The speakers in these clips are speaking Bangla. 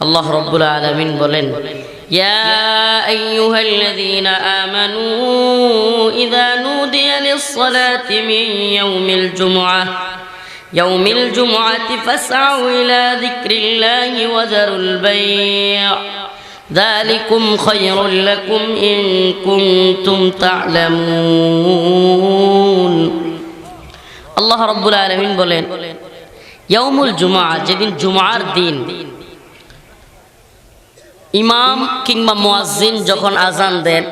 আল্লাহ রব্বুল আলমিন বলেন يا أيها الذين آمنوا إذا نودي للصلاة من يوم الجمعة يوم الجمعة فاسعوا إلى ذكر الله وذروا البيع ذلكم خير لكم إن كنتم تعلمون আল্লাহ রব্বুল আলমিন বলেন ইয়ৌমুল জুমা যেদিন জুমার দিন ইমাম কিংবা মুয়াজ্জিন যখন আজান দেন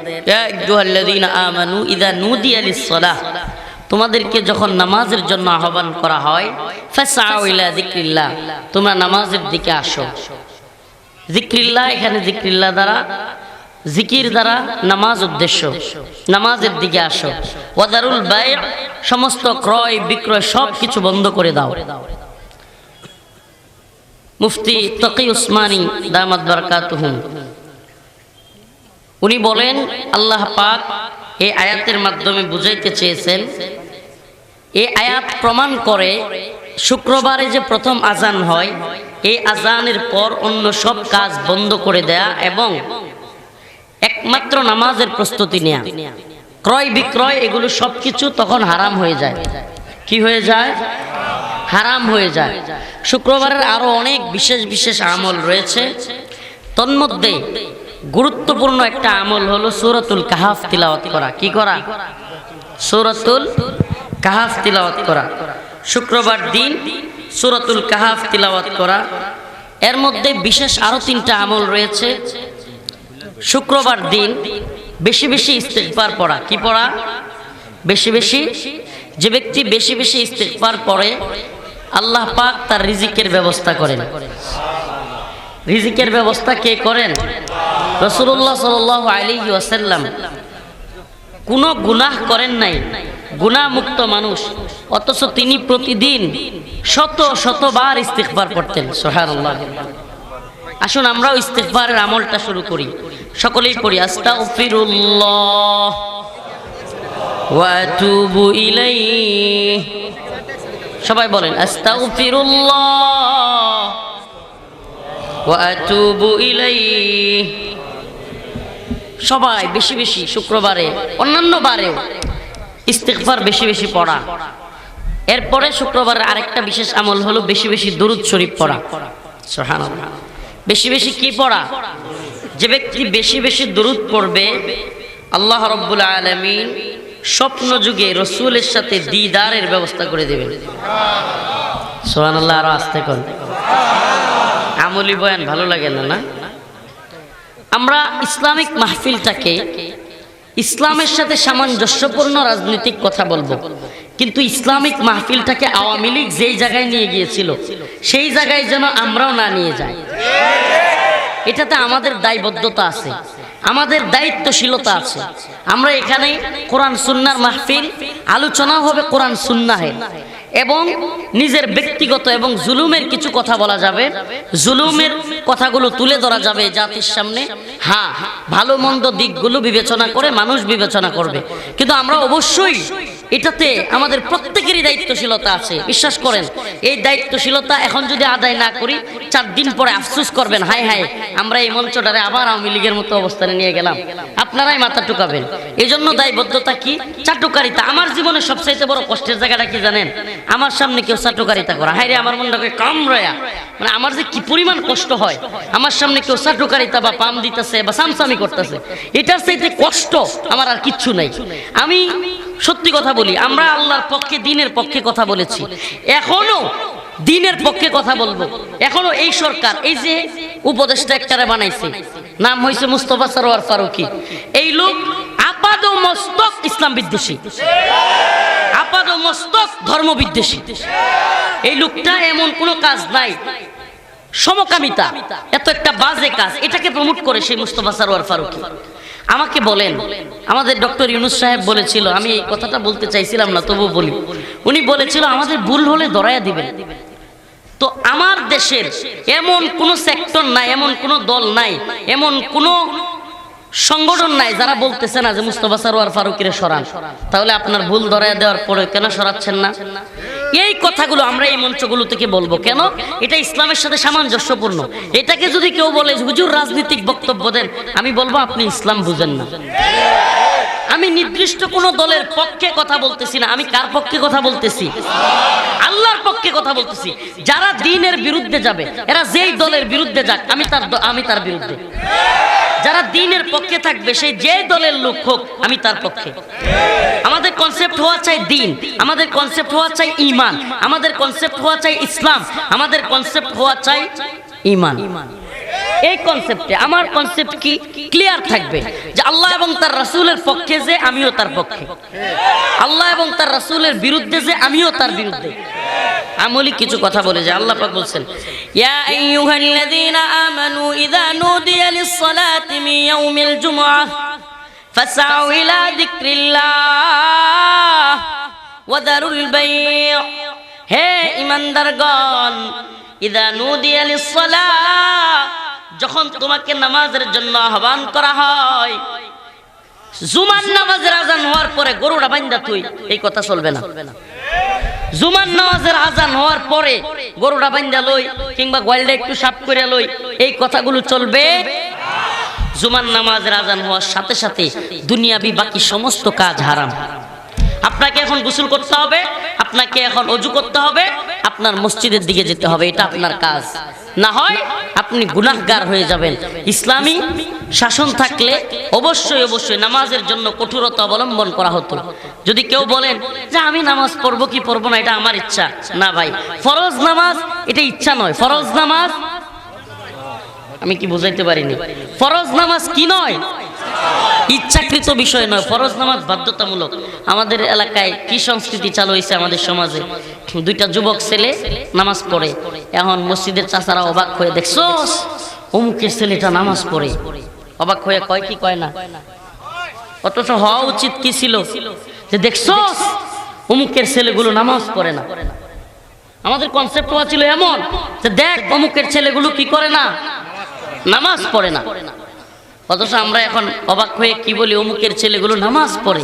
আমানু ইযা নুদিয়া লিস-সালাহ তোমাদেরকে যখন নামাজের জন্য আহ্বান করা হয়, ফাসআউ ইলা তোমরা নামাজের দিকে আসো। যিকরিল্লাহ এখানে যিকরিল্লাহ দ্বারা জিকির দ্বারা নামাজ উদ্দেশ্য, নামাজের দিকে আসো। ওয়াদারুল বাই, সমস্ত ক্রয় বিক্রয় সব কিছু বন্ধ করে দাও। মুফতি তকি উসমানী দামাত বারকাতুহুম। উনি বলেন, আল্লাহ পাক এই আয়াতের মাধ্যমে বুঝাইতে চেয়েছেন এই আয়াত প্রমাণ করে শুক্রবারে যে প্রথম আজান হয়, এই আজানের পর অন্য সব কাজ বন্ধ করে দেয়া এবং একমাত্র নামাজের প্রস্তুতি নেয়া। ক্রয় বিক্রয় এগুলো সবকিছু তখন হারাম হয়ে যায়। কি হয়ে যায়? হারাম হয়ে যায়। শুক্রবারের আরও অনেক বিশেষ বিশেষ আমল রয়েছে। তন্মধ্যে গুরুত্বপূর্ণ একটা আমল হলো সুরতুল কাহাফ তিলাওয়াত করা। কি করা? সুরতুল কাহাফ তিলাওয়াত করা। শুক্রবার দিন সুরতুল কাহাফ তিলাওয়াত করা। এর মধ্যে বিশেষ আরও তিনটা আমল রয়েছে। শুক্রবার দিন বেশি বেশি ইস্তেকবার পড়া। কি পড়া? বেশি বেশি। যে ব্যক্তি বেশি বেশি ইস্তেকবার পড়ে আল্লাহ পাক তার রিজিকের ব্যবস্থা করেন। রিজিকের ব্যবস্থা কে করেন? রসুল্লাহ সাল আলী ওয়াসাল্লাম। কোনো গুনাহ করেন নাই। গুনাহ মুক্ত মানুষ। অথচ তিনি প্রতিদিন শত শতবার ইস্তেকবার পড়তেন সোহার আসুন আমরাও ইস্তেকবারের আমলটা শুরু করি। সকলেই পড়ি, আস্তাগফিরুল্লাহ। ওয়া আতুবু ইলাইহি। সবাই বলেন সবাই বেশি বেশি, শুক্রবারে, অন্যান্য বারেও ইস্তেগফার বেশি বেশি পড়া। এরপরে শুক্রবারের আরেকটা বিশেষ আমল হলো বেশি বেশি দরুদ শরীফ পড়া। সুবহানাল্লাহ। বেশি বেশি কি পড়া? যে ব্যক্তি বেশি বেশি দরুদ পড়বে, আল্লাহ রব্বুল আলমিন স্বপ্ন যুগে রসুলের সাথে দিদারের ব্যবস্থা করে দেবেন। সোহান আল্লাহ আরও আসতে কর আমলি বয়ান ভালো লাগে না না? আমরা ইসলামিক মাহফিলটাকে ইসলামের সাথে সামঞ্জস্যপূর্ণ রাজনৈতিক কথা বলব। কিন্তু ইসলামিক মাহফিলটাকে আওয়ামী লীগ যেই জায়গায় নিয়ে গিয়েছিল, সেই জায়গায় যেন আমরাও না নিয়ে যাই। এটাতে আমাদের দায়বদ্ধতা আছে, আমাদের দায়িত্বশীলতা আছে। আমরা এখানে কোরআন সুন্নার মাহফিল, আলোচনা হবে কোরআন সুন্নাহে। এবং নিজের ব্যক্তিগত এবং জুলুমের কিছু কথা বলা যাবে। জুলুমের কথাগুলো তুলে ধরা যাবে জাতির সামনে। হ্যাঁ ভালো মন্দ দিকগুলো বিবেচনা করে মানুষ বিবেচনা করবে। কিন্তু আমরা অবশ্যই এটাতে আমাদের প্রত্যেকেরই দায়িত্বশীলতা আছে, বিশ্বাস করেন। এই দায়িত্বশীলতা এখন যদি আদায় না করি, চার দিন পরে আফসুস করবেন হাই হাই আমরা এই মঞ্চটারে আবার আওয়ামী লীগের মতো অবস্থানে নিয়ে গেলাম। আপনারাই মাথা টুকাবেন। এই জন্য দায়বদ্ধতা কি? চাটুকারিতা। আমার জীবনে সবচাইতে বড় কষ্টের জায়গাটা কি জানেন? আমার সামনে কেউ চাটুকারিতা করা। হাই রে, আমার মনটাকে কাম রয়া মানে আমার যে কি পরিমাণ কষ্ট হয়। আমার সামনে কেউ চাটুকারিতা বা পাম দিতেছে বা সামসামি করতেছে। এটার চাইতে কষ্ট আমার আর কিচ্ছু নাই। আমি সত্যি কথা বলি, আমরা আল্লাহর পক্ষে, দিনের পক্ষে কথা বলেছি। এখনও দিনের পক্ষে কথা বলব। এখনও এই সরকার, এই যে উপদেষ্টা একটারে বানাইছে, নাম হয়েছে মুস্তফা সরোয়ার ফারুকি। এই লোক আপাদ মস্তক ইসলাম বিদ্বেষী। আপাদ মস্তক ধর্ম বিদ্বেষী। এই লোকটা এমন কোনো কাজ নাই। সমকামিতা, এত একটা বাজে কাজ। এটাকে প্রমোট করে সেই মুস্তফা সরোয়ার ফারুকি। আমাকে বলেন। আমাদের ডক্টর ইউনুস সাহেব বলেছিল, আমি এই কথাটা বলতে চাইছিলাম না তবু বলি। উনি বলেছিল, আমাদের ভুল হলে ধরাইয়া দিবেন। তো আমার দেশের এমন কোন সেক্টর নাই, এমন কোন দল নাই, এমন কোন সংগঠন নাই, যারা বলতেছে না যে মুস্তফা সারোয়ার ফারুকিরে সরান। তাহলে আপনার ভুল ধরায় দেওয়ার পরে কেন সরাচ্ছেন না? এই কথাগুলো আমরা এই মঞ্চগুলো থেকে বলব। কেন? এটা ইসলামের সাথে সামঞ্জস্যপূর্ণ। এটাকে যদি কেউ বলে হুজুর রাজনৈতিক বক্তব্য দেন, আমি বলব, আপনি ইসলাম বুঝেন না। আমি নির্দিষ্ট কোন দলের পক্ষে কথা বলতেছি না, আমি কার পক্ষে কথা বলতেছি? আল্লাহর পক্ষে কথা বলতেছি। যারা দিনের বিরুদ্ধে যাবে, এরা যেই দলের বিরুদ্ধে যাক, আমি তার আমি তার বিরুদ্ধে। যারা দিনের পক্ষে থাকবে, সেই যে দলের লোক হোক, আমি তার পক্ষে। আমাদের কনসেপ্ট হওয়া চাই দিন, আমাদের কনসেপ্ট হওয়া চাই ইমান আমাদের কনসেপ্ট হওয়া চাই ইসলাম, আমাদের কনসেপ্ট হওয়া চাই ইমান এই কনসেপ্টে আমার কনসেপ্ট কি? ক্লিয়ার থাকবে যে আল্লাহ এবং তার রাসূলের পক্ষে যে, আমিও তার পক্ষে। আল্লাহ এবং তার রাসূলের বিরুদ্ধে যে, আমিও তার বিরুদ্ধে। আমলি কিছু কথা বলে যে আল্লাহ পাক বলছেন, ইয়া আইয়ুহাল্লাযীনা আমানু ইযা নুদিয়া লিস-সালাতি মিন ইয়াউমিল জুমআহ, ফাসআউ ইলা যিকরিল্লাহ ওয়া দারুল বাই' হে ঈমানদারগণ ইযা নুদিয়া লিস-সালাহ যখন তোমাকে নামাজের জন্য আহ্বান করা হয়, জুমার নামাজের আজান হওয়ার পরে গরুটা বাইন্দা তুই, এই কথা চলবে না। জুমার নামাজের আজান হওয়ার পরে গরুটা বাইন্দা লই কিংবা গোয়ালটা একটু সাফ করে লই, এই কথাগুলো চলবে? জুমার নামাজের আজান হওয়ার সাথে সাথে দুনিয়াবি বাকি সমস্ত কাজ হারাম। আপনাকে এখন গোসল করতে হবে, আপনাকে এখন অজু করতে হবে, আপনার মসজিদের দিকে যেতে হবে, এটা আপনার কাজ। না হয় আপনি গুনাহগার হয়ে যাবেন। ইসলামী শাসন থাকলে অবশ্যই অবশ্যই নামাজের জন্য কঠোরতা অবলম্বন করা হতো। যদি কেউ বলেন, যে আমি নামাজ পড়ব কি পড়ব না? এটা আমার ইচ্ছা। না ভাই, ফরজ নামাজ এটা ইচ্ছা নয়। ফরজ নামাজ, আমি কি বুঝাইতে পারিনি? ফরজ নামাজ কি নয়? ইচ্ছাকৃত বিষয় নয়, ফরজ নামাজ বাধ্যতামূলক। আমাদের এলাকায় কি সংস্কৃতি চালু হয়েছে আমাদের সমাজে? দুইটা যুবক ছেলে নামাজ পড়ে। এখন মসজিদের চাচারা অবাক হয়ে দেখছ অমুকের ছেলেটা নামাজ পড়ে। অবাক হয়ে কয়, কি কয় না? অথচ হওয়া উচিত কি ছিল? যে দেখছ অমুকের ছেলেগুলো নামাজ পড়ে না। আমাদের কনসেপ্ট হওয়া ছিল এমন, যে, দেখ, অমুকের ছেলেগুলো কি করে না? নামাজ পড়ে না। অথচ আমরা এখন অবাক হয়ে কি বলি, অমুকের ছেলেগুলো নামাজ পড়ে।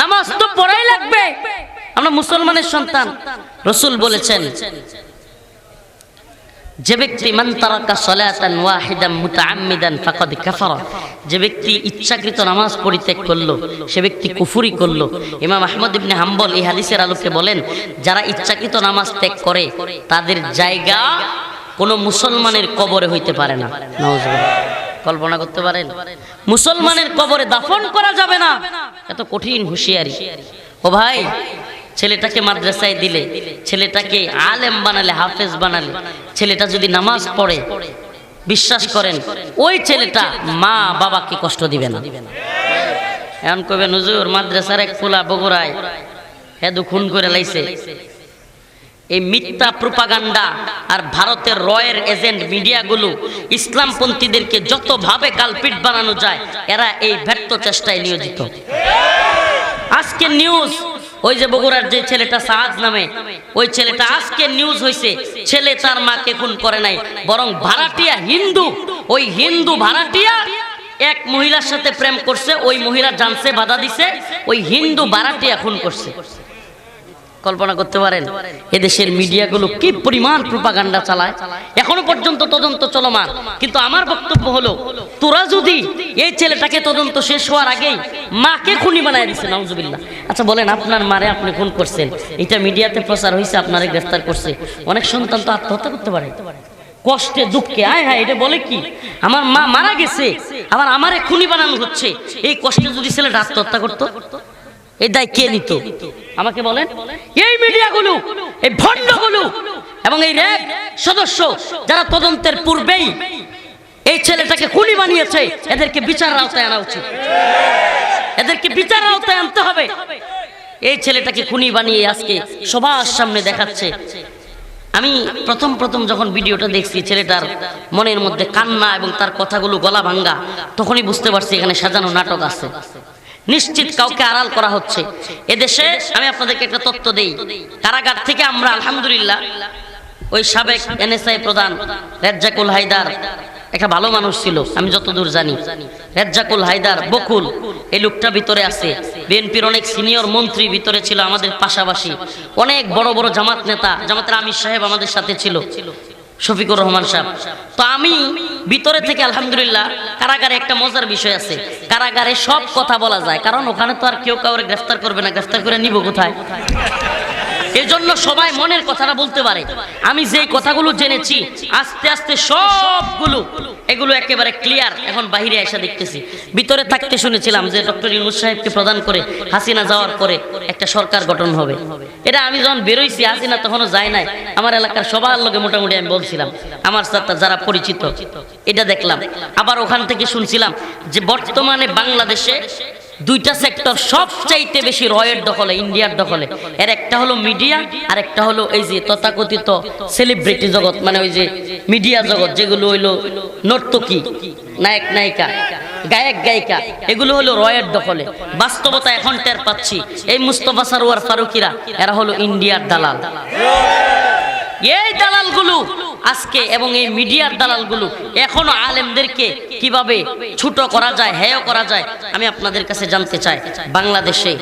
নামাজ তো পড়াই লাগবে। আমরা মুসলমানের সন্তান। রসুল বলেছেন, যে ব্যক্তি যে ব্যক্তি ইচ্ছাকৃত নামাজ পরিত্যাগ করল, সে ব্যক্তি কুফরি করল। ইমাম আহমদ ইবনে হাম্বল এই হাদিসের আলোকে বলেন, যারা ইচ্ছাকৃত নামাজ ত্যাগ করে, তাদের জায়গা কোনো মুসলমানের কবরে হইতে পারে না। নাউজুবিল্লাহ। কল্পনা করতে পারেন? মুসলমানের কবরে দাফন করা যাবে না। এত কঠিন হুঁশিয়ারি। ও ভাই, ছেলেটাকে মাদ্রাসায় দিলে, ছেলেটাকে আলেম বানালে, হাফেজ বানালে, ছেলেটা যদি নামাজ পড়ে, বিশ্বাস করেন, ওই ছেলেটা মা বাবাকে কষ্ট দিবে না। এখন কবে নজুর মাদ্রাসার এক ফুলা বগুড়ায় হেদু খুন করে লাইছে। এই মিথ্যা প্রোপাগান্ডা আর ভারতের রয়ের এজেন্ট মিডিয়াগুলো ইসলামপন্থীদেরকে যতভাবে কালপিট বানানো যায়, এরা এই ব্যর্থ চেষ্টায় নিয়োজিত। আজকে নিউজ ওই যে বগুড়ার যে ছেলেটা সাহাজ নামে, ওই ছেলেটা আজকে নিউজ হয়েছে ছেলে তার মাকে খুন করে নাই, বরং ভাড়াটিয়া হিন্দু, ওই হিন্দু ভাড়াটিয়া এক মহিলার সাথে প্রেম করছে, ওই মহিলা জানছে, বাধা দিছে, ওই হিন্দু ভাড়াটিয়া খুন করছে। কল্পনা করতে পারেন? এদেশের মিডিয়াগুলো কি পরিমাণ প্রোপাগান্ডা চালায়? এখনও পর্যন্ত তদন্ত চলমান। কিন্তু আমার বক্তব্য হলো, তোরা যদি এই ছেলেটাকে তদন্ত শেষ হওয়ার আগেই মাকে খুনি বানায় দিচ্ছে নাউজুবিল্লাহ। আচ্ছা বলেন, আপনার মারে আপনি খুন করছেন। এটা মিডিয়াতে প্রচার হয়েছে আপনারে গ্রেফতার করছে। অনেক সন্তান তো আত্মহত্যা করতে পারে। কষ্টে, দুঃখে, আয় হায়, এটা বলে কি? আমার মা মারা গেছে, আবার আমারে খুনি বানানো হচ্ছে। এই কষ্টে যদি ছেলেটা আত্মহত্যা করতো? এই দায় কে নিত? আমাকে বলেন? এই মিডিয়াগুলো, এই ভণ্ডগুলো এবং এই র্যাব সদস্য যারা তদন্তের পূর্বেই এই ছেলেটাকে খুনি বানিয়েছে, এদেরকে বিচার আওতায় আনা উচিত। এদেরকে বিচার আওতায় আনতে হবে। এই ছেলেটাকে খুনি বানিয়ে আজকে সবার সামনে দেখাচ্ছে। আমি প্রথম প্রথম যখন ভিডিওটা দেখছি ছেলেটার মনের মধ্যে কান্না এবং তার কথাগুলো গলা ভাঙ্গা, তখনই বুঝতে পারছি এখানে সাজানো নাটক আছে। নিশ্চিত কাউকে আড়াল করা হচ্ছে। এদেশে আমি আপনাদেরকে একটা তথ্য দেই। কারাগার থেকে আমরা, আলহামদুলিল্লাহ, ওই সাবেক এনএসআই প্রধান রেজ্জাকুল হায়দার, একটা ভালো মানুষ ছিল, আমি যতদূর জানি। রেজ্জাকুল হায়দার, বকুল, এই লোকটা ভিতরে আছে। বিএনপির অনেক সিনিয়র মন্ত্রী ভিতরে ছিল আমাদের পাশাপাশি। অনেক বড় বড় জামাত নেতা, জামাতের আমির সাহেব আমাদের সাথে ছিল। শফিকুর রহমান সাহেব। তো আমি ভিতরে থেকে আলহামদুলিল্লাহ কারাগারে একটা মজার বিষয় আছে। কারাগারে সব কথা বলা যায়, কারণ ওখানে তো আর কেউ কাউরে গ্রেফতার করবে না। গ্রেফতার করে নিব কোথায়? এজন্য সবাই মনের কথাটা বলতে পারে। আমি যেই কথাগুলো জেনেছি, আস্তে আস্তে সবগুলো, এগুলো একেবারে ক্লিয়ার এখন বাহিরে এসে দেখতেছি। ভিতরে থাকতে শুনেছিলাম যে ডক্টর ইউনুস সাহেবকে প্রদান করে হাসিনা যাওয়ার পরে একটা সরকার গঠন হবে। এটা আমি যখন বেরোইছি, হাসিনা তখনও যায় নাই। আমার এলাকার সবার লোকে মোটামুটি আমি বলছিলাম, আমার সাথে যারা পরিচিত, এটা দেখলাম। আবার ওখান থেকে শুনছিলাম যে বর্তমানে বাংলাদেশে দুইটা সেক্টর সবচাইতে বেশি রয়ের দখলে, ইন্ডিয়ার দখলে। এর একটা হলো মিডিয়া আর একটা হলো এই যে তথাকথিত সেলিব্রিটি জগৎ মানে ওই যে মিডিয়া জগৎ, যেগুলো হইল নর্তকী, নায়ক, নায়িকা, গায়ক, গায়িকা, এগুলো হলো রয়ের দখলে। বাস্তবতা এখন টের পাচ্ছি। এই মুস্তফা সারোয়ার ফারুকিরা, এরা হলো ইন্ডিয়ার দালাল। এই দালালগুলো আজকে এবং এই মিডিয়ার দালালগুলো এখনও আলেমদেরকে কীভাবে ছোট করা যায়, হেয় করা যায়, আমি আপনাদের কাছে জানতে চাই। বাংলাদেশে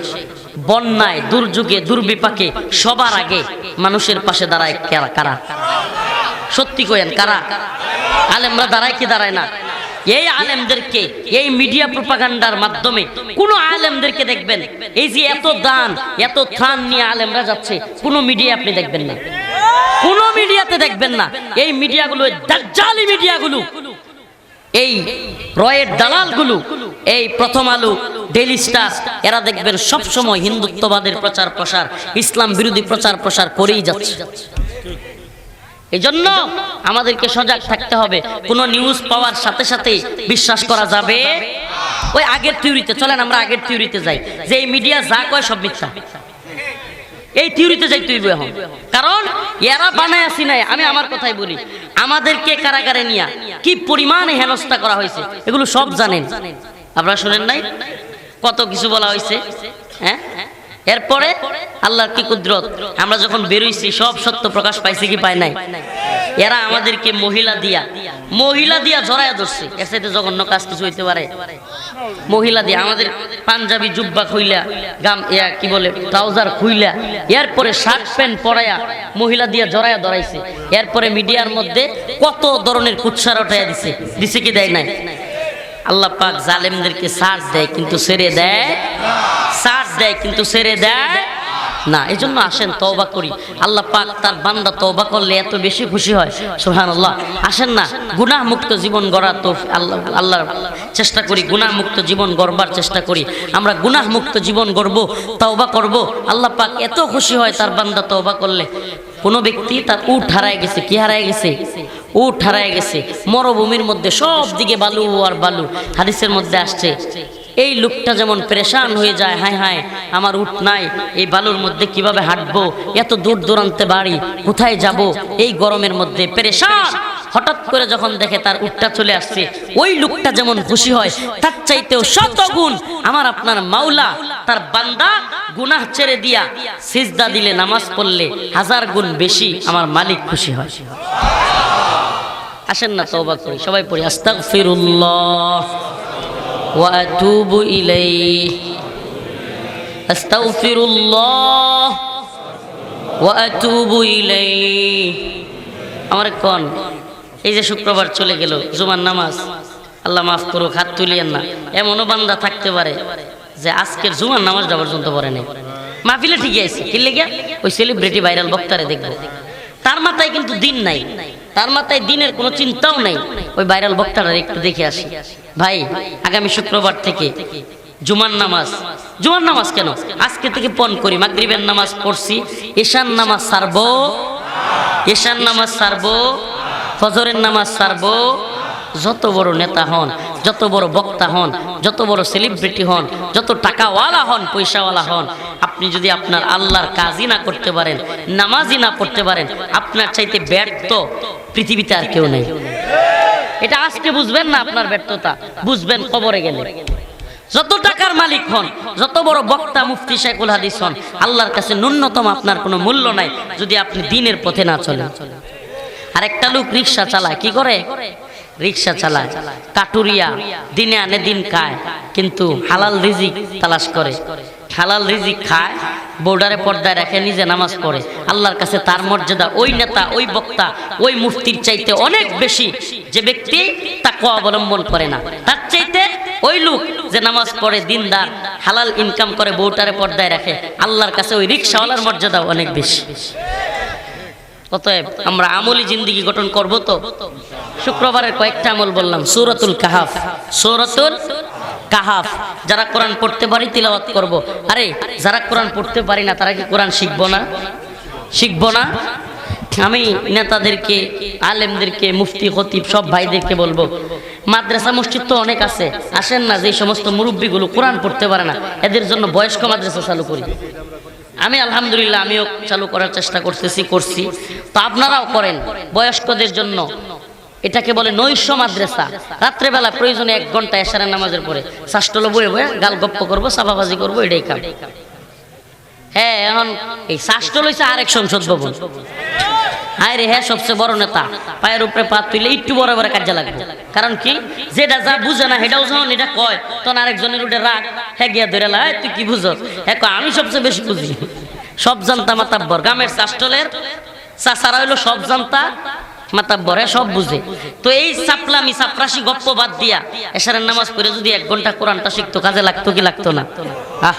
বন্যায়, দুর্যোগে, দুর্বিপাকে সবার আগে মানুষের পাশে দাঁড়ায় কারা- সত্যি কয়েন কারা? আলেমরা দাঁড়ায় কি দাঁড়ায় না? এই আলেমদেরকে, এই মিডিয়া প্রপাগান্ডার মাধ্যমে কোন আলেমদেরকে দেখবেন? এই যে এত দান, এত ত্রাণ নিয়ে আলেমরা যাচ্ছে, কোন মিডিয়া আপনি দেখবেন না। কোন মিডিয়াতে দেখবেন না। এই মিডিয়াগুলো দাজ্জালি মিডিয়াগুলো, এই রয়ের দালালগুলো, এই প্রথম আলো ডেলি স্টার এরা দেখবেন সব সময় হিন্দুত্ববাদের প্রচার প্রসার, ইসলাম বিরোধী প্রচার প্রসার করেই যাচ্ছে। এই জন্য আমাদেরকে সজাগ থাকতে হবে। কোনো নিউজ পাওয়ার সাথে সাথে বিশ্বাস করা যাবে? ওই আগের থিওরিতে চলেন আমরা আগের থিওরিতে যাই। যে এই মিডিয়া যা কয় সব মিথ্যা। এই থিওরিতে যাই তুই এখন। কারণ এরা বানায় আসি নাই, আমি আমার কথাই বলি। আমাদেরকে কারাগারে নিয়া কি পরিমাণে হেনস্থা করা হয়েছে, এগুলো সব জানেন। আপনারা শোনেন নাই? কত কিছু বলা হয়েছে হ্যাঁ? এরপরে আল্লাহর কি কুদরত? আমরা যখন বেরোইছি, সব সত্য প্রকাশ পাইছে কি পায় নাই? এরা আমাদেরকে মহিলা দিয়া মহিলা দিয়া জড়ায় ধরছে। এর সাথে জঘন্য কাজ কিছু হইতে পারে। মহিলা দিয়ে, আমাদের পাঞ্জাবি জুব্বা খুইলা, গাম, ইয়া, কি বলে, ট্রাউজার খুইলা, এরপরে শার্ট প্যান্ট পরায়া মহিলা দিয়ে জড়ায়া ধরাইছে। এরপরে মিডিয়ার মধ্যে কত ধরনের কুৎসার উঠাইয়া দিছে। দিছে কি দেয় নাই? আল্লাহ পাক জালেমদেরকে সাজ দেয়, কিন্তু সেরে দেয় সাজ দেয়, কিন্তু ছেড়ে দেয় না। এই জন্য আসেন, তওবা করি। আল্লাহ পাক তার বান্দা তওবা করলে এত বেশি খুশি হয়। সুহান আল্লাহ আসেন না গুনাহ মুক্ত জীবন গড়ার তো আল্লাহ, আল্লাহর চেষ্টা করি গুনাহ মুক্ত জীবন গড়বার চেষ্টা করি। আমরা গুনাহ মুক্ত জীবন গড়ব, তওবা করব। আল্লাহ পাক এত খুশি হয় তার বান্দা তওবা করলে। কোনো ব্যক্তি তার উঠ হারায় গেছে, কি হারায় গেছে? উঠ হারায় গেছে। মরুভূমির মধ্যে সব দিকে বালু আর বালু। হাদিসের মধ্যে আসছে এই লোকটা যেমন পরেশান হয়ে যায়, হায় হায়, আমার উঠ নাই, এই বালুর মধ্যে কীভাবে হাঁটবো, এত দূর দূরান্তে বাড়ি, কোথায় যাব, এই গরমের মধ্যে পেরেশান। হঠাৎ করে যখন দেখে তার উঠটা চলে আসছে, ওই লোকটা যেমন খুশি হয়, তার চাইতেও শত গুণ। আমার আপনার মাওলা, তার বান্দা, গুনাহ ছেড়ে দিয়া সিজদা দিলে, নামাজ পড়লে হাজার গুণ বেশি আমার মালিক খুশি হয়। আসেন না তওবা করি, সবাই পড়ি, আস্তাগফিরুল্লাহ। আতুবু ইলাইহি আস্তাগফিরুল্লাহ ওয়া আতুবু ইলাইহি আমার কোন, এই যে শুক্রবার চলে গেল, জুমার নামাজ, আল্লাহ মাফ করুক, হাত তুলিয়েন না। এমনও বান্দা থাকতে পারে যে আজকের জুমার নামাজটা পর্যন্ত পড়ে নেই। মাহফিলে ঠিকই আছে, কি লেগে ওই সেলিব্রিটি ভাইরাল বক্তারে দেখব। তার মাথায় কিন্তু দিন নাই। তার মাথায় দিনের কোনো চিন্তাও নাই। ওই ভাইরাল বক্তারা একটু দেখে আসি। ভাই, আগামী শুক্রবার থেকে জুমার নামাজ। জুমার নামাজ কেন? আজকে থেকে পণ করি, মাগরিবের নামাজ পড়ছি ঈশান নামাজ সারবো ঈশান নামাজ সারবো, ফজরের নামাজ সারবো যত বড় নেতা হন, যত বড় বক্তা হন, যত বড় সেলিব্রিটি হন, যত টাকাওয়ালা হন, পয়সাওয়ালা হন, আপনি যদি আপনার আল্লাহর কাজই না করতে পারেন, নামাজই না পড়তে পারেন, আপনার চাইতে ব্যর্থ পৃথিবীতে আর কেউ নেই। এটা আজকে বুঝবেন না আপনার ব্যর্থতা, বুঝবেন কবরে গেলে। যত টাকার মালিক হন, যত বড় বক্তা মুফতি শেখুল হাদিস হন, আল্লাহর কাছে ন্যূনতম আপনার কোনো মূল্য নাই যদি আপনি দিনের পথে না চলেন। আর একটা লোক রিক্সা চালায়, কি করে? রিক্সা চালায়, কাটুরিয়া, দিনে আনে দিন খায়, কিন্তু হালাল রিজিক তালাশ করে। হালাল রিজিক খায় বোর্ডারে পর্দায় রেখে নিজে নামাজ পড়ে। আল্লাহর কাছে তার মর্যাদা, ওই নেতা, ওই বক্তা, ওই মুফতির চাইতে অনেক বেশি। যে ব্যক্তি তাকে অবলম্বন করে না, তার চাইতে ওই লোক যে নামাজ পড়ে, দিনদার, হালাল ইনকাম করে বউটারে পর্দায় রাখে, আল্লাহর কাছে ওই রিক্সাওয়ালার মর্যাদা অনেক বেশি। অতএব আমরা আমলি জিন্দিগি গঠন করব তো। শুক্রবারের কয়েকটা আমল বললাম, সূরাতুল কাহাফ। সূরাতুল কাহাফ। যারা কোরআন পড়তে পারি, তিলাওয়াত করব। আরে, যারা কোরআন পড়তে পারি না, তারা কি কোরআন শিখব না? শিখব না? আমি নেতাদেরকে, আলেমদেরকে, মুফতি, খতিব, সব ভাইদেরকে বলব, মাদ্রাসা, মসজিদ তো অনেক আছে। আসেন না যে সমস্ত মুরব্বীগুলো কোরআন পড়তে পারে না, এদের জন্য বয়স্ক মাদ্রাসা চালু করি। আমি আলহামদুলিল্লাহ আমিও চালু করার চেষ্টা করতেছি, করছি। তো আপনারাও করেন, বয়স্কদের জন্য। এটাকে বলে নৈশ মাদ্রাসা। রাত্রেবেলা প্রয়োজনে এক ঘণ্টা এসারে নামাজের পরে শাষ্টল বয়ে বয়ে গাল গপ্প করব সাফাবাজি করব, এটাই কাম। হ্যাঁ এখন এই শাষ্টল হয়েছে আরেক সংসদ ভবন। হায় রে হ্যাঁ সবচেয়ে বড় নেতা, পায়ের উপরে পা তুইলে একটু বড় বড় কাজে লাগবে। কারণ কি? যেটা যা বুঝে না, সেটাও যখন এটা কয়, তখন আরেকজনের উঠে রাগ হ্যাঁ গিয়া ধরে লাই তুই কি বুঝস? হ্যাঁ আমি সবচেয়ে বেশি বুঝি। সব জানতা মাতাব্বর গ্রামের শাষ্টলের চাষারা হইল সব জানতা মাতাব্বর হ্যাঁ সব বুঝে। তো এই সাপলামি, সাপরাশি গপ্প বাদ দিয়া এশারের নামাজ পড়ে যদি এক ঘণ্টা কোরআনটা শিখতো, কাজে লাগতো কি লাগতো না? আহ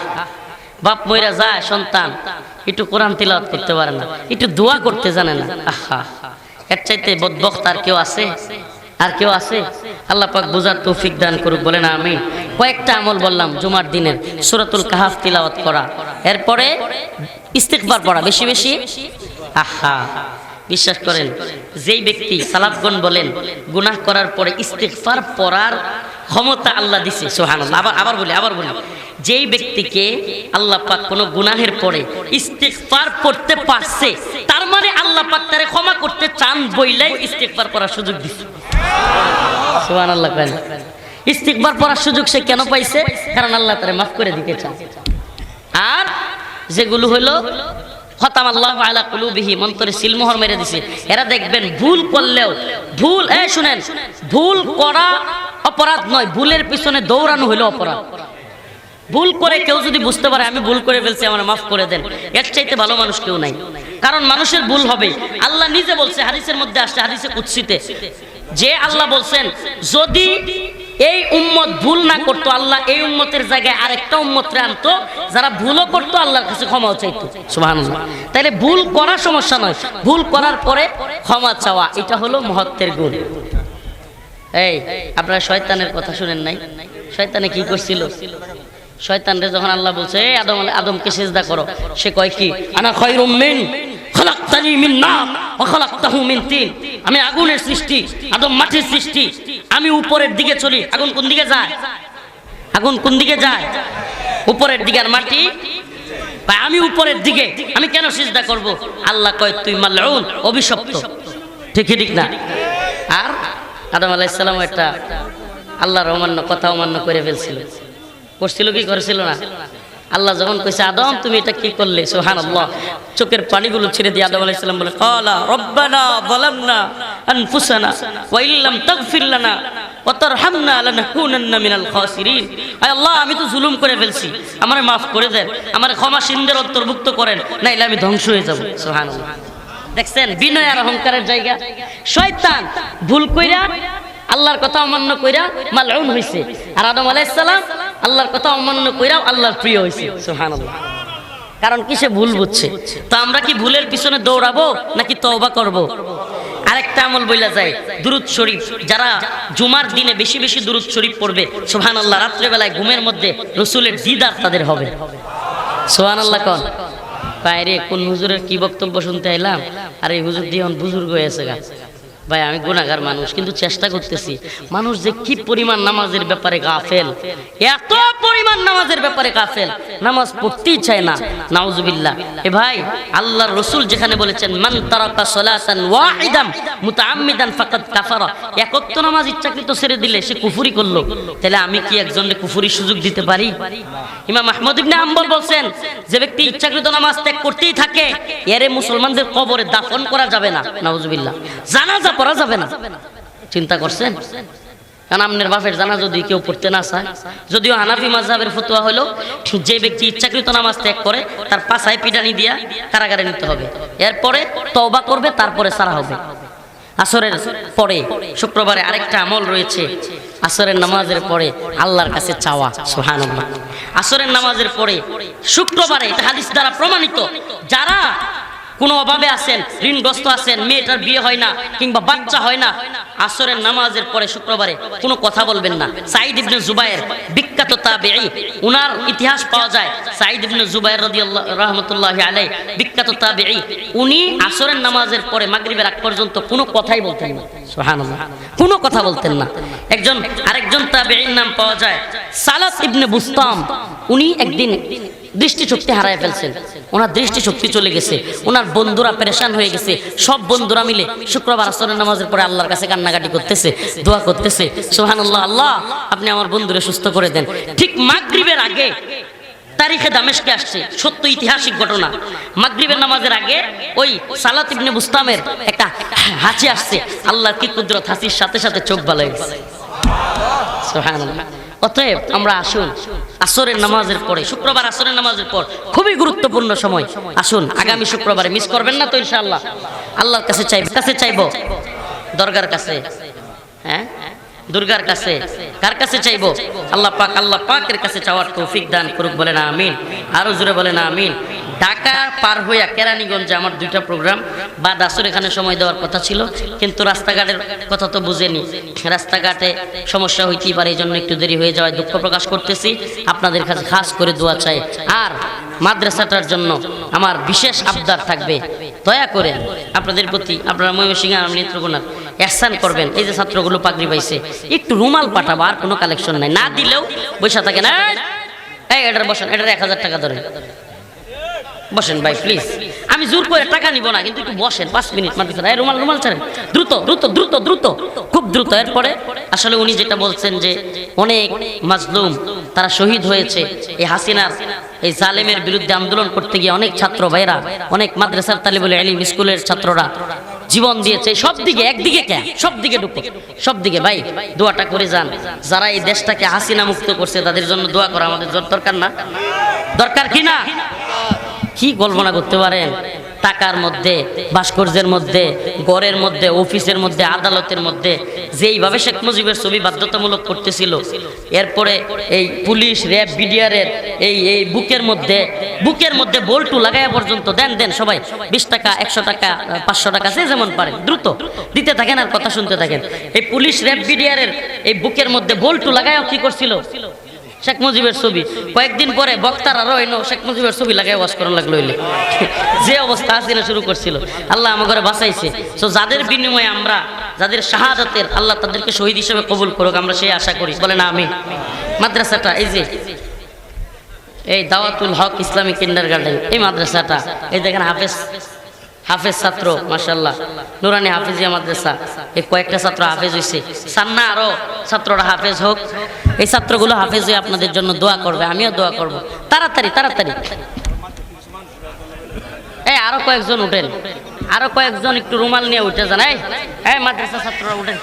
বাপ মইরা যায়, সন্তান, একটু কোরআন তিলাওয়াত করতে পারে না। একটু দোয়া করতে জানে না। আহা, এর চাইতে বদবক্ত আর কেউ আছে? আর কেউ আছে? আল্লাহ পাক বোঝার তৌফিক দান করুক বলে না আমি কয়েকটা আমল বললাম জুমার দিনের, সূরাতুল কাহাফ তিলাওয়াত করা। এরপরে ইস্তেকবার পড়া, বেশি বেশি? আহা, বিশ্বাস করেন, যেই ব্যক্তি সালাফগণ বলেন, গুনাহ করার পরে ইস্তেগফার পড়ার ক্ষমতা আল্লাহ দিছে, সুবহানাল্লাহ। আবার আবার বলি আবার বলি। যেই ব্যক্তিকে আল্লাহ পাক কোনো গুনাহের পরে ইস্তেগফার করতে পারছে, তার মানে আল্লাহ পাক তারে ক্ষমা করতে চান বইলাই ইস্তেগফার করার সুযোগ দিছে। সুবহানাল্লাহ কেন ইস্তেগফার পড়ার সুযোগ সে কেন পাইছে? কারণ আল্লাহ তারে মাফ করে দিতে চান। আর যেগুলো হলো হতাম আল্লাহ আলা কুলুবিহি, মন্তরে সিলমোহর মেরে দিছে। এরা দেখবেন ভুল করলেও, ভুল এ শুনেন, ভুল করা অপরাধ নয়, ভুলের পিছনে দৌড়ানো হলো অপরাধ। ভুল করে কেউ যদি বুঝতে পারে, আমি ভুল করে ফেলছি, আমার মাফ করে দেন। এর চাইতে ভালো মানুষ কেউ নাই। কারণ মানুষের ভুল হবে। আল্লাহ নিজে বলছে, হাদিসের মধ্যে আসছে, হাদিসে কুৎসিতে। যে আল্লাহ বলছেন, যদি এই উম্মত ভুল না করতো, আল্লাহ এই উম্মতের জায়গায় আরেকটা উম্মতরে আনতো, যারা ভুলও করতো, আল্লাহর কাছে ক্ষমাও চাইতো। সুবহানাল্লাহ। তাইলে ভুল করার সমস্যা নয়। ভুল করার পরে ক্ষমা চাওয়া, এটা হলো মহত্বের গুণ। এই আপনারা শয়তানের কথা শুনেন নাই? শয়তানে কি করছিল? শয়তানরে যখন আল্লাহ বলছে "এই আদম আদমকে সেজদা করো। সে কয় কি? আনা খয়রুম মিন খলাকতানি মিন নার ওয়া খলাকতাহু মিন তিন। আমি আগুনের সৃষ্টি আদম মাটির সৃষ্টি। আমি উপরের দিকে চলি আগুন কোন দিকে যায়? আগুন কোন দিকে যায়? উপরের দিকে আর মাটি? কয়, আমি উপরের দিকে আমি কেন সিজদা করব? আল্লাহ কয় তুই মাল্লাউন অভিশপ্ত। ঠিক ঠিক না? আর আদম আলাইসালাম একটা আল্লাহর অমান্য, কথা অমান্য করে ফেলছিল। করছিল কি করেছিল না? আল্লাহ যখন কইছে, আদম, তুমি এটা কি করলে? সোহান আল্লাহ চোখের পানিগুলো ছেড়ে দিয়ে আদম আলাইসালাম বলে কলা রব্বানা বলামনা আনফুসানা ওয়া ইল্লাম তাগফির লানা ওয়া তারহামনা লানাকুনান্না মিনাল খাসিরিন। আয় আল্লাহ, আমি তো জুলুম করে ফেলছি। আমারে মাফ করে দেন। আমার ক্ষমাশীনদের অন্তর্ভুক্ত করেন, নাইলে আমি ধ্বংস হয়ে যাব। সুবহানাল্লাহ। দেখছেন? বিনয় আর অহংকারের জায়গা। শয়তান, ভুল কইরা আল্লাহর কথা অমান্য কইরা মালউন হইছে। আর আদম আলাইহিস সালাম আল্লাহর কথা অমান্য কইরাও আল্লাহর প্রিয় হইছে। সুবহানাল্লাহ। কারণ কিসে ভুল বুঝছে? তো আমরা কি ভুলের পিছনে দৌড়াবো নাকি তওবা করব? আরেকটা আমল বইলা যায়, দুরুদ শরীফ। যারা জুমার দিনে বেশি বেশি দুরুদ শরীফ পড়বে, সুবহানাল্লাহ, রাত্রেবেলায় ঘুমের মধ্যে রসুলের দিদার তাদের হবে। সুবহানাল্লাহ কোন। বাইরে কোন হুজুরের কি বক্তব্য শুনতে এলাম আর এই হুজুর দিয়ে বুজুর্গ হয়েছে গা। ভাই, আমি গুণাগার মানুষ, কিন্তু চেষ্টা করতেছি। মানুষ যে কি পরিমাণ নামাজের ব্যাপারে গাফেল, এত পরিমাণ নামাজের ব্যাপারে গাফেল, নামাজ পড়তেই চায় না। নাউজুবিল্লাহ। এ ভাই, আল্লাহর রসুল যেখানে বলেছেন, মান তারাকা সালাতান ওয়াহিদাম মুতাআম্মিদান ফাকাদ কাফারা। একত্ব নামাজ ইচ্ছাকৃত ছেড়ে দিলে সে কুফরি করল। তাহলে আমি কি একজনকে কুফরির সুযোগ দিতে পারি? ইমাম আহমদ ইবনে হাম্বল বলছেন, যে ব্যক্তি ইচ্ছাকৃত নামাজ ত্যাগ করতেই থাকে, এরে মুসলমানদের কবরে দাফন করা যাবে না। নাউজুবিল্লাহ। জানাজা পড়া যাবে না। চিন্তা করছেন? আপনার বাপের জানা যদি কেউ পড়তে না চায়, যদিও হানাফি মাঝহাবের ফতোয়া হলো যে ব্যক্তি ইচ্ছাকৃত নামাজ ত্যাগ করে, তার পাশায় পিটানি দিয়া কারাগারে নিতে হবে। এরপরে তওবা করবে, তারপরে সারা হবে। আসরের পরে, শুক্রবারে আরেকটা আমল রয়েছে। আসরের নামাজের পরে আল্লাহর কাছে চাওয়া, সুবহানাল্লাহ। আসরের নামাজের পরে শুক্রবারে হাদিস দ্বারা প্রমাণিত, যারা কোনো অভাবে আছেন, ঋণগ্রস্ত আছেন, মেয়েটার বিয়ে হয় না কিংবা বাচ্চা হয় না, আসরের নামাজের পরে শুক্রবারে কোনো কথা বলবেন না। সাইদ ইবনে জুবায়ের বিখ্যাত তাবেঈ, উনার ইতিহাস পাওয়া যায়। সাইদ ইবনে জুবায়ের রাদিয়াল্লাহু, রাহমাতুল্লাহি আলাইহি, বিখ্যাত তাবেঈ, উনি আসরের নামাজের পরে মাগরিবের আগ পর্যন্ত কোনো কথাই বলতেন না। সুবহানাল্লাহ। কোনো কথা বলতেন না। একজন, আরেকজন তাবেঈর নাম পাওয়া যায়। সালাস ইবনে বুস্তাম, উনি একদিন দৃষ্টিশক্তি হারায় ফেলছেন। ওনার দৃষ্টিশক্তি চলে গেছে। ওনার বন্ধুরা পেরেশান হয়ে গেছে। সব বন্ধুরা মিলে শুক্রবার আসরের নামাজের পরে আল্লাহর কাছে কান্নাকাটি করতেছে, দোয়া করতেছে। সোহানুল্লাহ আল্লাহ, আপনি আমার বন্ধুরে সুস্থ করে দেন। ঠিক মাগরিবের আগে তারিখে দামেশকে আসছে। সত্য ঐতিহাসিক ঘটনা। মাগরিবের নামাজের আগে ওই সালাত ইবনে বুস্তামের একটা হাসি আসছে। আল্লাহর কি কুদরত হাসির সাথে সাথে চোখ ভালো গেছে। সুবহানাল্লাহ। অতএব আমরা আসুন, আসরের নামাজের পরে, শুক্রবার আসরের নামাজের পর, খুবই গুরুত্বপূর্ণ সময়। আসুন, আগামী শুক্রবারে মিস করবেন না তো ইনশাআল্লাহ? আল্লাহর কাছে চাইব কাছে চাইব? দরগার কাছে। হ্যাঁ? দুর্গার কাছে, কার কাছে চাইব? আল্লাহ পাক, আল্লাহ পাকের কাছে চাওয়ার তৌফিক দান করুক বলে না আমিন। আরও জোরে বলে না আমিন। ঢাকা পার হইয়া কেরানীগঞ্জে আমার দুইটা প্রোগ্রাম। বা দাসুর এখানে সময় দেওয়ার কথা ছিল, কিন্তু রাস্তাঘাটের কথা তো বুঝেনি। রাস্তাঘাটে সমস্যা হইতেই পারে এই জন্য একটু দেরি হয়ে যাওয়ায় দুঃখ প্রকাশ করতেছি। আপনাদের কাছে খাস করে দোয়া চাই। আর মাদ্রাসাটার জন্য আমার বিশেষ আবদার থাকবে। দয়া করে আপনাদের প্রতি, আপনারা ময়মনসিংহ নেত্রকোনার, এহসান করবেন। এই যে ছাত্রগুলো পাগড়ি পাইছে একটু রুমাল পাঠাবো, আর কোনো কালেকশন নাই। না দিলেও বৈশা থাকে না এই, এটার বসেন, এটার এক হাজার টাকা ধরে বসেন ভাই প্লিজ আমি জোর করে টাকা নিব না, কিন্তু একটু বসেন, পাঁচ মিনিট মাত্র এই, রুমাল রুমাল ছাড়েন। দ্রুত দ্রুত দ্রুত দ্রুত, খুব দ্রুত। এরপরে আসলে উনি যেটা বলছেন যে, অনেক মাজলুম, তারা শহীদ হয়েছে। এই হাসিনার, এই জালেমের বিরুদ্ধে আন্দোলন করতে গিয়ে অনেক ছাত্র ভাইরা অনেক মাদ্রাসার তালিবুল এলিম স্কুলের ছাত্ররা জীবন দিয়েছে সব দিকে একদিকে কে সব দিকে ঢুকো। সব দিকে ভাই দোয়াটা করে যান। যারা এই দেশটাকে হাসিনা মুক্ত করছে তাদের জন্য দোয়া করা আমাদের দরকার না? দরকার কি না? কি কল্পনা করতে পারেন? টাকার মধ্যে, ভাস্কর্যের মধ্যে গড়ের মধ্যে, অফিসের মধ্যে, আদালতের মধ্যে, যেইভাবে শেখ মুজিবের ছবি বাধ্যতামূলক করতেছিল, এরপরে এই পুলিশ, র্যাব, বিডিআরের এই এই বুকের মধ্যে বুকের মধ্যে বল্টু লাগাইয়া পর্যন্ত দেন দেন সবাই, বিশ টাকা, একশো টাকা, পাঁচশো টাকা, যে যেমন পারেন, দ্রুত, দিতে থাকেন আর কথা শুনতে থাকেন। এই পুলিশ, র্যাব, বিডিআরের এই বুকের মধ্যে বল্টু লাগাইয়া কি করছিল? শেখ মুজিবের ছবি। কয়েকদিন পরে বক্তার এনো শেখ মুজিবের ছবি লাগাই ওয়াশ করা লাগল যে অবস্থা আসিনা শুরু করছিল, আল্লাহ আমার ঘরে বাঁচাইছে। তো যাদের বিনিময়ে আমরা, যাদের শাহাদাতের আল্লাহ তাদেরকে শহীদ হিসেবে কবুল করুক, আমরা সেই আশা করি। বলে না আমি মাদ্রাসাটা, এই যে, এই দাওয়াতুল হক ইসলামিক কিন্ডার গার্ডেন এই মাদ্রাসাটা, এই দেখেন হাফেজ। হাফেজ ছাত্র মাসাল্লাহ নুরানি হাফেজিয়া মাদ্রাসা। এই কয়েকটা ছাত্র হাফেজ হয়েছে সান্না আরও ছাত্ররা হাফেজ হোক, এই ছাত্রগুলো হাফেজ হয়ে আপনাদের জন্য দোয়া করবে, আমিও দোয়া করব। তাড়াতাড়ি তাড়াতাড়ি। এই আরও কয়েকজন উঠেন। আরও কয়েকজন একটু রুমাল নিয়ে উঠে যান। এই এই মাদ্রাসা ছাত্ররা উঠেন।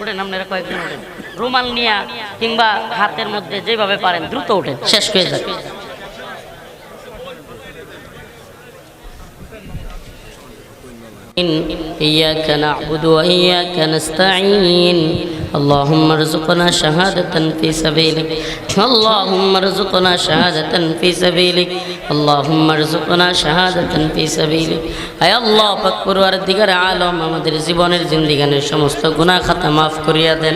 উঠেন, আপনারা কয়েকজন উঠেন। রুমাল নিয়ে কিংবা হাতের মধ্যে যেভাবে পারেন, দ্রুত উঠেন। শেষ হয়ে যাবে إياك نعبد وإياك نستعين اللهم ارزقنا شهادة في سبيلك اللهم ارزقنا شهادة في سبيلك اللهم ارزقنا شهادة في سبيلك আয় আল্লাহ পাক পরওয়ারদিগার আলম আমাদের জীবনের জিন্দিগানের সমস্ত গুনাহ খাতা মাফ করিয়া দেন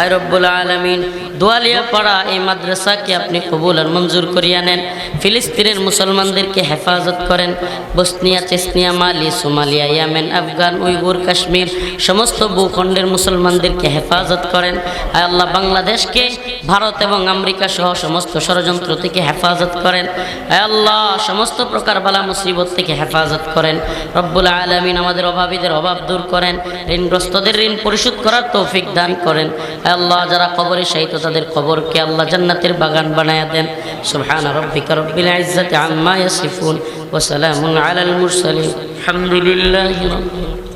আয় রব্বুল আলামিন দোয়ালিয়া পাড়া এই মাদ্রাসাকে আপনি কবুল আর মঞ্জুর করিয়া নেন ফিলিস্তিনের মুসলমানদেরকে হেফাজত করেন Bosnia Chechnya Mali Somalia Yemen Afghan Uyghur Kashmir, সমস্ত ভূখণ্ডের মুসলমানদেরকে হেফাজত করেন। আয় আল্লাহ বাংলাদেশকে, ভারত এবং আমেরিকা সহ সমস্ত ষড়যন্ত্র থেকে হেফাজত করেন। আল্লাহ সমস্ত প্রকার বালা মুসিবত থেকে হেফাজত করেন। রব্বুল আলমিন আমাদের অভাবীদের অভাব দূর করেন, ঋণগ্রস্তদের ঋণ পরিশোধ করার তৌফিক দান করেন। আল্লাহ যারা কবরে সাহিত্য তাদের কবরকে আল্লাহ জান্নাতের বাগান বানায়া দেন। সুবহান রব্বিকা রব্বিল ইজ্জাতি আম্মা ইয়াসিফুন, ওয়া সালামুন আলাল মুরসালিন। আলহামদুলিল্লাহি রাব্বিল